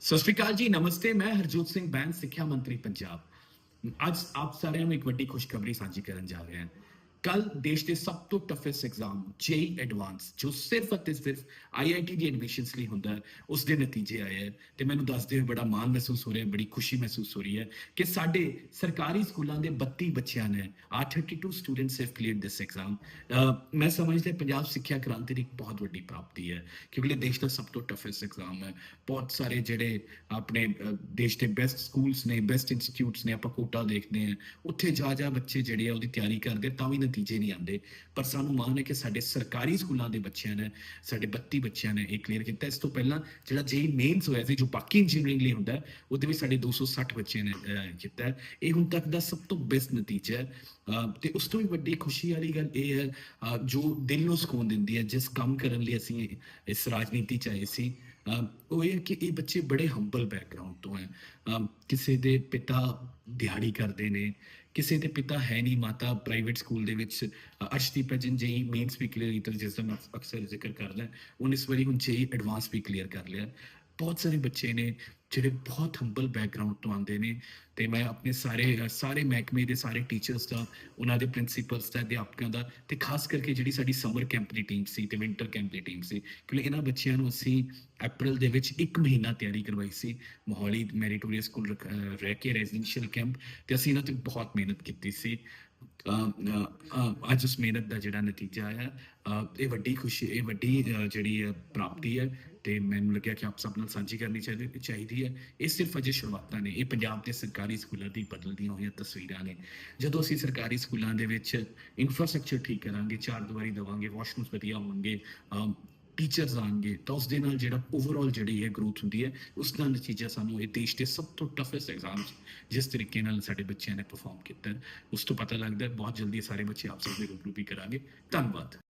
ਸਤਿ ਸ਼੍ਰੀ ਅਕਾਲ ਜੀ, ਨਮਸਤੇ, ਮੈਂ ਹਰਜੋਤ ਸਿੰਘ ਬੈਂਸ, ਸਿੱਖਿਆ ਮੰਤਰੀ ਪੰਜਾਬ। ਅੱਜ ਆਪ ਸਾਰਿਆਂ ਨੂੰ ਇੱਕ ਵੱਡੀ ਖੁਸ਼ਖਬਰੀ ਸਾਂਝੀ ਕਰਨ ਜਾ ਰਹੇ ਹਾਂ। ਕੱਲ ਦੇਸ਼ ਦੇ ਸਭ ਤੋਂ ਟਫੈਸਟ ਐਗਜ਼ਾਮ ਜੇਈ ਐਡਵਾਂਸ ਜੋ ਸਿਰਫ ਅਤੇ ਸਿਰਫ ਆਈਆਈਟੀ ਦੀ ਐਡਮਿਸ਼ਨਸ ਲਈ ਹੁੰਦਾ ਹੈ, ਉਸ ਦੇ ਨਤੀਜੇ ਆਏ ਹੈ ਤੇ ਮੈਨੂੰ ਦੱਸਦੇ ਹੋਏ ਬੜਾ ਮਾਣ ਮਹਿਸੂਸ ਹੋ ਰਿਹਾ ਬੜੀ ਖੁਸ਼ੀ ਮਹਿਸੂਸ ਹੋ ਰਹੀ ਹੈ ਕਿ ਸਾਡੇ ਸਰਕਾਰੀ ਸਕੂਲਾਂ ਦੇ 32 ਬੱਚਿਆਂ ਨੇ 832 students have cleared this exam ਮੈਂ ਸਮਝਦਾ ਪੰਜਾਬ ਸਿੱਖਿਆ ਕ੍ਰਾਂਤੀ ਦੀ ਇੱਕ ਬਹੁਤ ਵੱਡੀ ਪ੍ਰਾਪਤੀ ਹੈ ਕਿਉਂਕਿ ਇਹ ਦੇਸ਼ ਦਾ ਸਭ ਤੋਂ ਟਫੈਸਟ ਐਗਜ਼ਾਮ ਹੈ। ਬਹੁਤ ਸਾਰੇ ਜਿਹੜੇ ਆਪਣੇ ਦੇਸ਼ ਦੇ ਬੈਸਟ ਸਕੂਲਸ ਨੇ ਬੈਸਟ ਇੰਸਟੀਚਿਊਟਸ ਨੇ ਆਪਾਂ ਕੋਟਾ ਦੇਖਦੇ ਹਾਂ ਉੱਥੇ ਜਾ ਜਾ ਬੱਚੇ ਜਿਹੜੇ ਆ ਉਹਦੀ ਤਿਆਰੀ ਕਰਦੇ ਤਾਂ ਵੀ ਨਤੀਜੇ ਨਹੀਂ ਆਉਂਦੇ। ਪਰ ਸਾਨੂੰ ਮਾਣ ਹੈ ਕਿ ਸਾਡੇ ਸਰਕਾਰੀ ਸਕੂਲਾਂ ਦੇ ਬੱਚਿਆਂ ਨੇ ਸਾਡੇ 32 ਬੱਚਿਆਂ ਨੇ ਇਹ ਕਲੀਅਰ ਕੀਤਾ। ਇਸ ਤੋਂ ਪਹਿਲਾਂ ਜਿਹੜਾ ਜੇਈ ਮੇਨਸ ਹੋਇਆ ਸੀ ਜੋ ਬਾਕੀ ਇੰਜੀਨੀਅਰਿੰਗ ਲਈ ਹੁੰਦਾ ਉਹਦੇ ਵਿੱਚ ਸਾਡੇ 260 ਬੱਚਿਆਂ ਨੇ ਅਹ, ਕੀਤਾ। ਇਹ ਹੁਣ ਤੱਕ ਦਾ ਸਭ ਤੋਂ ਬੈਸਟ ਨਤੀਜਾ ਹੈ। ਅਹ, ਤੇ ਉਸ ਤੋਂ ਵੀ ਵੱਡੀ ਖੁਸ਼ੀ ਵਾਲੀ ਗੱਲ ਇਹ ਹੈ ਜੋ ਦਿਲ ਨੂੰ ਸਕੂਨ ਦਿੰਦੀ ਹੈ ਜਿਸ ਕੰਮ ਕਰਨ ਲਈ ਅਸੀਂ ਇਸ ਰਾਜਨੀਤੀ ਚ ਆਏ ਸੀ ਉਹ ਇਹ ਕਿ ਇਹ ਬੱਚੇ ਬੜੇ ਹੰਬਲ ਬੈਕਗ੍ਰਾਉਂਡ ਤੋਂ ਹੈ। ਕਿਸੇ ਦੇ ਪਿਤਾ ਦਿਹਾੜੀ ਕਰਦੇ ਨੇ ਕਿਸੇ ਦੇ ਪਿਤਾ ਹੈ ਨਹੀਂ ਮਾਤਾ ਪ੍ਰਾਈਵੇਟ ਸਕੂਲ ਦੇ ਵਿੱਚ ਅ, ਅਰਸ਼ਦੀਪ ਅਜਨ ਮੇਨਸ ਵੀ ਕਲੀਅਰ ਕੀਤਾ ਜਿਸ ਦਾ ਮੈਂ ਅਕਸਰ ਜ਼ਿਕਰ ਕਰਦਾ ਉਹਨੇ ਇਸ ਵਾਰੀ ਹੁਣ ਜੀ ਐਡਵਾਂਸ ਵੀ ਕਲੀਅਰ ਕਰ ਲਿਆ। ਬਹੁਤ ਸਾਰੇ ਬੱਚੇ ਨੇ ਜਿਹੜੇ ਬਹੁਤ ਹੰਬਲ ਬੈਕਗ੍ਰਾਉਂਡ ਤੋਂ ਆਉਂਦੇ ਨੇ ਤੇ ਮੈਂ ਆਪਣੇ ਸਾਰੇ ਸਾਰੇ ਮਹਿਕਮੇ ਦੇ ਸਾਰੇ ਟੀਚਰਸ ਦਾ, ਉਹਨਾਂ ਦੇ ਪ੍ਰਿੰਸੀਪਲਸ ਦਾ, ਅਧਿਆਪਕਾਂ ਦਾ ਤੇ ਖਾਸ ਕਰਕੇ ਜਿਹੜੀ ਸਾਡੀ ਸਮਰ ਕੈਂਪ ਦੀ ਟੀਮ ਸੀ ਤੇ ਵਿੰਟਰ ਕੈਂਪ ਦੀ ਟੀਮ ਸੀ ਕਿਉਂਕਿ ਇਹਨਾਂ ਬੱਚਿਆਂ ਨੂੰ ਅਸੀਂ ਅਪ੍ਰੈਲ ਦੇ ਵਿੱਚ 1 ਮਹੀਨਾ ਤਿਆਰੀ ਕਰਵਾਈ ਸੀ, ਮੋਹਾਲੀ ਮੈਰੀਟੋਰੀਅਸ ਸਕੂਲ ਰਹਿ ਕੇ ਰੈਜ਼ੀਡੈਂਸ਼ੀਅਲ ਕੈਂਪ ਤੇ ਅਸੀਂ ਇਹਨਾਂ ਤੇ ਬਹੁਤ ਮਿਹਨਤ ਕੀਤੀ ਸੀ। ਅੱਜ ਉਸ ਮਿਹਨਤ ਦਾ ਜਿਹੜਾ ਨਤੀਜਾ ਆਇਆ ਇਹ ਵੱਡੀ ਖੁਸ਼ੀ, ਇਹ ਵੱਡੀ ਜਿਹੜੀ ਹੈ ਪ੍ਰਾਪਤੀ ਹੈ ਤੇ ਮੈਨੂੰ ਲੱਗਿਆ ਕਿ ਆਪ ਸਭ ਨਾਲ ਸਾਂਝੀ ਕਰਨੀ ਚਾਹੀਦੀ ਚਾਹੀਦੀ ਹੈ। ਇਹ ਸਿਰਫ ਅਜੇ ਸ਼ੁਰੂਆਤਾਂ ਨੇ, ਇਹ ਪੰਜਾਬ ਦੇ ਸਰਕਾਰੀ ਸਕੂਲਾਂ ਦੀ ਬਦਲਦੀਆਂ ਹੋਈਆਂ ਤਸਵੀਰਾਂ ਨੇ। ਜਦੋਂ ਅਸੀਂ ਸਰਕਾਰੀ ਸਕੂਲਾਂ ਦੇ ਵਿੱਚ ਇਨਫਰਾਸਟ੍ਰਕਚਰ ਠੀਕ ਕਰਾਂਗੇ, ਚਾਰ ਦੀਵਾਰੀ ਦੇਵਾਂਗੇ ਵਾਸ਼ਰੂਮਸ ਵਧੀਆ ਹੋਣਗੇ ਟੀਚਰਸ ਆਣਗੇ ਤਾਂ ਉਸ ਦੇ ਨਾਲ ਜਿਹੜਾ ਓਵਰਆਲ ਜਿਹੜੀ ਹੈ ਗਰੋਥ ਹੁੰਦੀ ਹੈ, ਉਸ ਦਾ ਨਤੀਜਾ ਸਾਨੂੰ ਇਹ ਦੇਸ਼ ਦੇ ਸਭ ਤੋਂ ਟਫੈਸਟ ਐਗਜ਼ਾਮਸ ਜਿਸ ਤਰੀਕੇ ਨਾਲ ਸਾਡੇ ਬੱਚਿਆਂ ਨੇ ਪਰਫਾਰਮ ਕੀਤਾ ਉਸ ਤੋਂ ਪਤਾ ਲੱਗਦਾ ਹੈ, ਬਹੁਤ ਜਲਦੀ ਸਾਰੇ ਬੱਚੇ ਆਪ ਸਭ ਦੇ ਰੂਬਰੂ ਵੀ ਕਰਾਂਗੇ। ਧੰਨਵਾਦ।